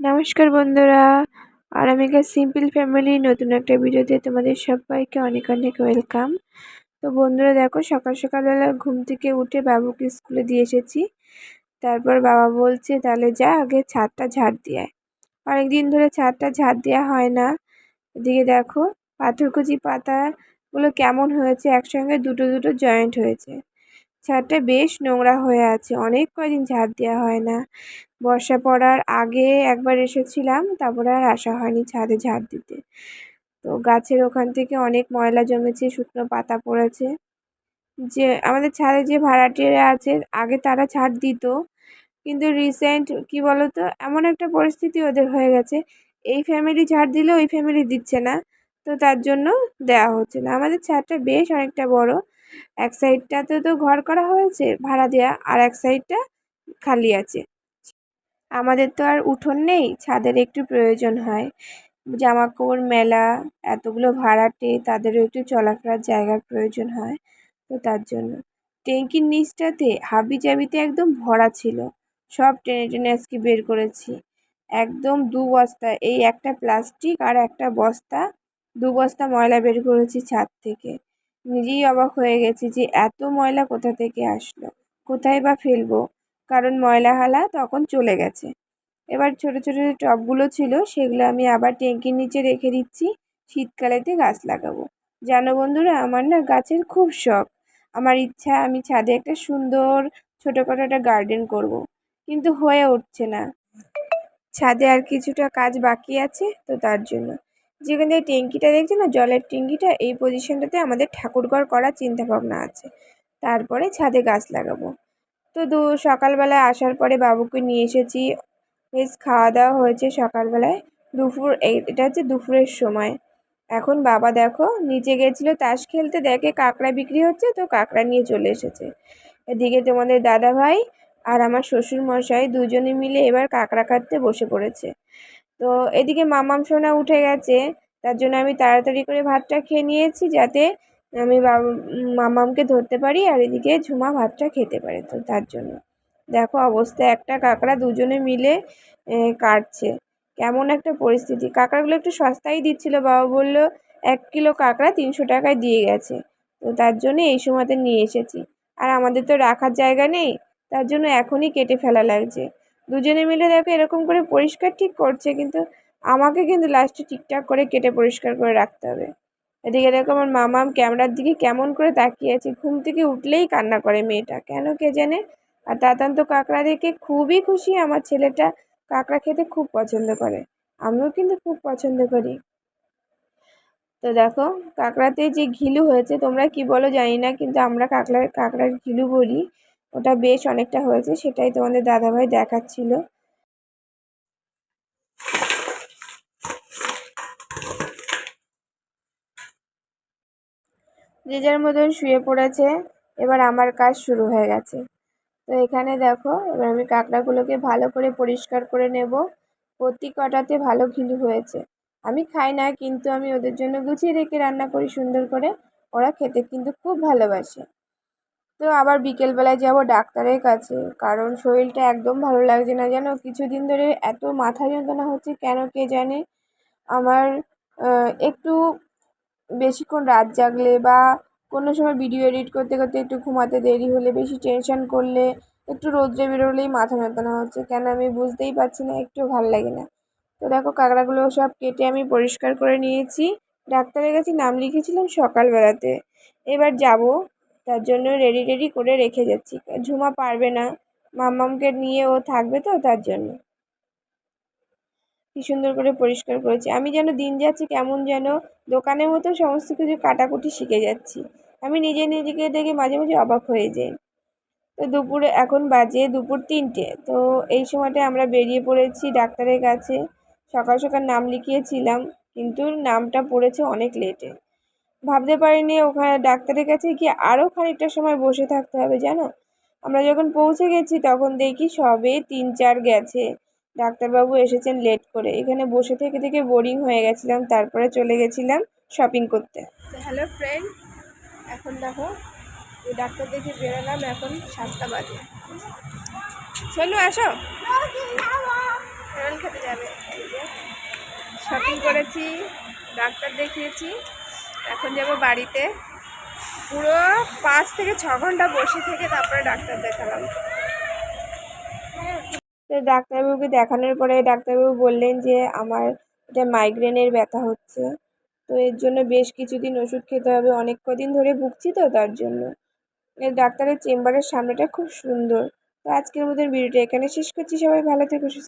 নমস্কার বন্ধুরা। আর আরামিকা simple family, নতুন একটা ভিডিওতে তোমাদের সবাইকে অনেক অনেক ওয়েলকাম। তো বন্ধুরা, দেখো, সকাল সকালবেলা ঘুম থেকে উঠে বাবুকে স্কুলে দিয়ে এসেছি। তারপর বাবা বলছে, তাহলে যা, আগে ছাদটা ঝাড় দিয়ে অনেক দিন ধরে ছাদটা ঝাড় দেওয়া হয় না। এদিকে দেখো, পাথরকুচি পাতাগুলো কেমন হয়েছে? একসঙ্গে দুটো দুটো জয়েন্ট হয়েছে। ছাদটা বেশ নোংরা হয়ে আছে। অনেক কয়দিন ঝাড় দেওয়া হয় না। বর্ষা পড়ার আগে একবার এসেছিলাম, তারপরে আর আসা হয়নি ছাদে ঝাড় দিতে। তো গাছের ওখান থেকে অনেক ময়লা জমেছে, শুকনো পাতা পড়েছে। যে আমাদের ছাদে যে ভাড়াটিয়ারা আছে, আগে তারা ছাড় দিত। কিন্তু রিসেন্ট কি বলতো, এমন একটা পরিস্থিতি ওদের হয়ে গেছে। এই ফ্যামিলি ঝাড় দিলে ওই ফ্যামিলি দিচ্ছে না। তো তার জন্য দেওয়া হচ্ছে না। আমাদের ছাদটা বেশ অনেকটা বড়। এক সাইডটাতে তো ঘর করা হয়েছে, ভাড়া দেওয়া আর এক সাইডটা খালি আছে। আমাদের তো আর উঠোন নেই, ছাদের একটু প্রয়োজন হয়। জামা কাপড় মেলা, এতগুলো ভাড়াটে তাদেরও একটু চলাফেরার জায়গার প্রয়োজন হয়, তো তার জন্য। ট্যাঙ্কির নিচটাতে হাবি জাবিতে একদম ভরা ছিল। সব টেনে টেনে আজকে বের করেছি। একদম দু বস্তা, এই একটা প্লাস্টিক আর একটা বস্তা, দু বস্তা ময়লা বের করেছি ছাদ থেকে। নিজেই অবাক হয়ে গেছি যে এত ময়লা কোথা থেকে আসলো? কোথায় বা ফেলব? কারণ ময়লা হালা তখন চলে গেছে। এবার ছোট ছোট যে টবগুলো ছিল, সেগুলো আমি আবার ট্যাঙ্কির নিচে রেখে দিচ্ছি। শীতকালেতে গাছ লাগাবো। জানো বন্ধুরা, আমার না গাছের খুব শখ। আমার ইচ্ছা, আমি ছাদে একটা সুন্দর ছোটোখাটো একটা গার্ডেন করব। কিন্তু হয়ে উঠছে না। ছাদে আর কিছুটা কাজ বাকি আছে তো তার জন্য। যেখানে ট্যাঙ্কিটা দেখছি না, জলের ট্যাঙ্কিটা এই পজিশনটাতে আমাদের ঠাকুরঘর করার চিন্তাভাবনা আছে। তারপরে ছাদে গাছ লাগাবো। তো দু, সকালবেলায় আসার পরে বাবুকে নিয়ে এসেছি। বেশ খাওয়া দাওয়া হয়েছে সকালবেলায়। দুপুর এটা হচ্ছে দুপুরের সময়। এখন বাবা দেখো, নিচে গেছিল তাস খেলতে, দেখে কাঁকড়া বিক্রি হচ্ছে, তো কাঁকড়া নিয়ে চলে এসেছে। এদিকে তোমাদের দাদা ভাই আর আমার শ্বশুর মশাই দুজনে মিলে এবার কাঁকড়া কাটতে বসে পড়েছে। তো এদিকে মামাম সোনা উঠে গেছে। তার জন্য আমি তাড়াতাড়ি করে ভাতটা খেয়ে নিয়েছি যাতে আমি মামামকে ধরতে পারি আর এদিকে ঝুমা ভাতটা খেতে পারে তো তার জন্য। দেখো অবস্থা, একটা কাঁকড়া দুজনে মিলে কাটছে। কেমন একটা পরিস্থিতি। কাঁকড়াগুলো একটু সস্তায় দিচ্ছিল, বাবা বলল, এক কিলো কাঁকড়া তিনশো টাকায় দিয়ে গেছে। তো তার জন্য এই সময়তে নিয়ে এসেছি। আর আমাদের তো রাখার জায়গা নেই, তার জন্য এখনই কেটে ফেলা লাগছে। দুজনে মিলে দেখো এরকম করে পরিষ্কার ঠিক করছে, কিন্তু আমাকে কিন্তু লাস্টে ঠিকঠাক করে কেটে পরিষ্কার করে রাখতে হবে। এদিকে দেখো আমার মামাম ক্যামেরার দিকে কেমন করে তাকিয়ে আছে, ঘুম থেকে উঠলেই কান্না করে মেয়েটা, কেন কে জানে? আর তাতান্ত কাঁকড়া দেখে খুবই খুশি, আমার ছেলেটা কাঁকড়া খেতে খুব পছন্দ করে, আমিও কিন্তু খুব পছন্দ করি। তো দেখো কাঁকড়াতে যে ঘিলু হয়েছে, তোমরা কি বলো জানি না, কিন্তু আমরা কাঁকড়ার কাঁকড়ার ঘিলু বলি। ওটা বেশ অনেকটা হয়েছে, সেটাই তোমাদের দাদাভাই দেখাচ্ছিল। যে যার মতন শুয়ে পড়েছে, এবার আমার কাজ শুরু হয়ে গেছে। তো এখানে দেখো, এবার আমি কাঁকড়াগুলোকে ভালো করে পরিষ্কার করে নেব। প্রতি কটাতে ভালো ঘিলু হয়েছে। আমি খাই না, কিন্তু আমি ওদের জন্য গুছিয়ে রেখে রান্না করি সুন্দর করে। ওরা খেতে কিন্তু খুব ভালোবাসে। তো আবার বিকেলবেলায় যাব ডাক্তারের কাছে। কারণ শরীরটা একদম ভালো লাগছে না যেন কিছুদিন ধরে এত মাথা যন্ত্রণা হচ্ছে কেন কে জানে? আমার একটু বেশিক্ষণ রাত জাগলে বা কোনো সময় ভিডিও এডিট করতে করতে একটু ঘুমাতে দেরি হলে, বেশি টেনশন করলে, একটু রোদ্রে বেরোলেই মাথা যন্ত্রণা হচ্ছে। কেন আমি বুঝতেই পারছি না, একটু ভালো লাগে না। তো দেখো কাঁকড়াগুলো সব কেটে আমি পরিষ্কার করে নিয়েছি। ডাক্তারের কাছে নাম লিখেছিলাম সকালবেলাতে। এবার যাব তার জন্য রেডি রেডি করে রেখে যাচ্ছি। ঝুমা পারবে না। মামামকে নিয়ে ও থাকবে তো তার জন্য। কী সুন্দর করে পরিষ্কার করেছি। আমি যেন দিন যাচ্ছি কেমন যেন দোকানের মতো সমস্ত কিছু কাটাকুটি শিখে যাচ্ছি। আমি নিজে নিজেকে দেখে মাঝে মাঝে অবাক হয়ে যাই। তো দুপুরে, এখন বাজে দুপুর তিনটে। তো এই সময়টা আমরা বেরিয়ে পড়েছি ডাক্তারের কাছে। সকাল সকাল নাম লিখিয়েছিলাম, কিন্তু নামটা পড়েছে অনেক লেটে ভাবতে পারিনি, ওখানে ডাক্তারের কাছে গিয়ে আরও খানিকটা সময় বসে থাকতে হবে, জানো? আমরা যখন পৌঁছে গেছি তখন দেখি সবে তিন চার গেছে। ডাক্তারবাবু এসেছেন লেট করে। এখানে বসে থেকে থেকে বোরিং হয়ে গেছিলাম, তারপরে চলে গেছিলাম শপিং করতে। হ্যালো ফ্রেন্ড এখন দেখো ডাক্তার দেখে বেরোলাম এখন সাতটা বাজে। চলো আসো। খেতে যাবে। শপিং করেছি, ডাক্তার দেখিয়েছি। এখন যাব বাড়িতে। পুরো পাঁচ থেকে ছ ঘণ্টা বসে থেকে তারপরে ডাক্তার দেখালাম। তো ডাক্তারবাবুকে দেখানোর পরে ডাক্তারবাবু বললেন যে আমার এটা মাইগ্রেনের ব্যথা হচ্ছে। তো এর জন্য বেশ কিছুদিন ওষুধ খেতে হবে। অনেক কদিন ধরে ভুগছি তো তার জন্য। ডাক্তারের চেম্বারের সামনেটা খুব সুন্দর। তো আজকের মতন ভিডিওটা এখানে শেষ করছি। সবাই ভালো থেকো, সুস্থ